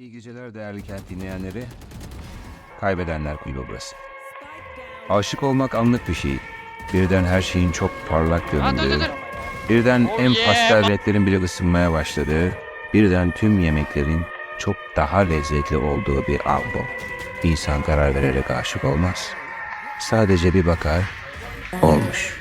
İyi geceler değerli kent dinleyenleri. Kaybedenler kulübü burası. Aşık olmak anlık bir şey. Birden her şeyin çok parlak Ha, dur, dur, göründüğü, dur. birden Oh en yeah. pastel renklerin bile ısınmaya başladığı, birden tüm yemeklerin çok daha lezzetli olduğu bir an bu. İnsan karar vererek aşık olmaz. Sadece bir bakar, olmuş.